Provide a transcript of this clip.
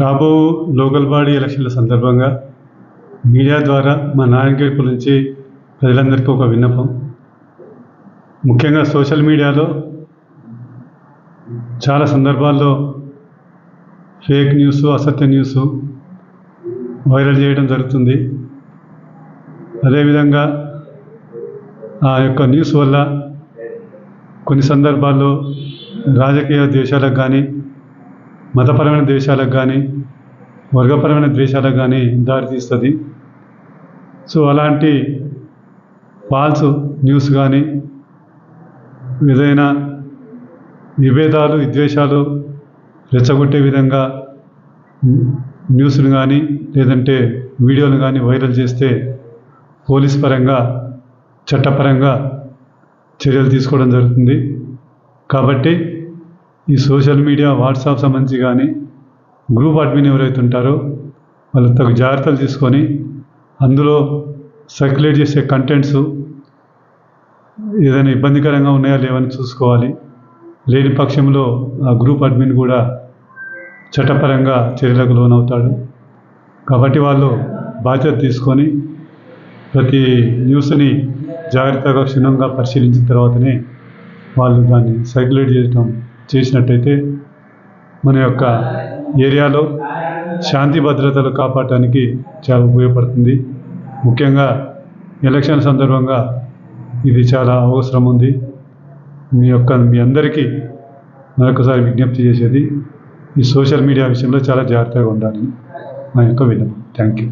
రాబో local body ఎలక్షన్ల సందర్భంగా మీడియా ద్వారా మా నాయకుడి నుంచి ప్రజలందరికీ ఒక విన్నపం. ముఖ్యంగా సోషల్ మీడియాలో చాలా సందర్భాల్లో ఫేక్ న్యూస్ అసత్య న్యూస్ వైరల్ చేయడం జరుగుతుంది. అదేవిధంగా ఆ యొక్క న్యూస్ వల్ల కొన్ని సందర్భాల్లో రాజకీయ దేశాలకు కానీ మతపరమైన ద్వేషాలకు కానీ వర్గపరమైన ద్వేషాలకు కానీ దారితీస్తుంది సో అలాంటి ఫాల్స్ న్యూస్ కానీ ఏదైనా విభేదాలు విద్వేషాలు రెచ్చగొట్టే విధంగా న్యూస్ను కానీ లేదంటే వీడియోలు కానీ వైరల్ చేస్తే పోలీస్ పరంగా చట్టపరంగా చర్యలు తీసుకోవడం జరుగుతుంది. కాబట్టి ఈ సోషల్ మీడియా వాట్సాప్ సంబంధించి కానీ గ్రూప్ అడ్మిన్ ఎవరైతే ఉంటారో వాళ్ళు తగు జాగ్రత్తలు తీసుకొని అందులో సర్క్యులేట్ చేసే కంటెంట్స్ ఏదైనా ఇబ్బందికరంగా ఉన్నాయా లేవని చూసుకోవాలి. లేని పక్షంలో ఆ గ్రూప్ అడ్మిన్ కూడా చట్టపరంగా చర్యలకు లోనవుతాడు. కాబట్టి వాళ్ళు బాధ్యత తీసుకొని ప్రతి న్యూస్ని జాగ్రత్తగా క్షుణ్ణంగా పరిశీలించిన తర్వాతనే వాళ్ళు దాన్ని సర్క్యులేట్ చేయటం చేసినట్టయితే మన యొక్క ఏరియాలో శాంతి భద్రతలు కాపాడటానికి చాలా ఉపయోగపడుతుంది. ముఖ్యంగా ఎలక్షన్ సందర్భంగా ఇది చాలా అవసరం ఉంది. మీ యొక్క మీ అందరికీ మరొకసారి విజ్ఞప్తి చేసేది ఈ సోషల్ మీడియా విషయంలో చాలా జాగ్రత్తగా ఉండాలని నా యొక్క విన్నపం. Thank you.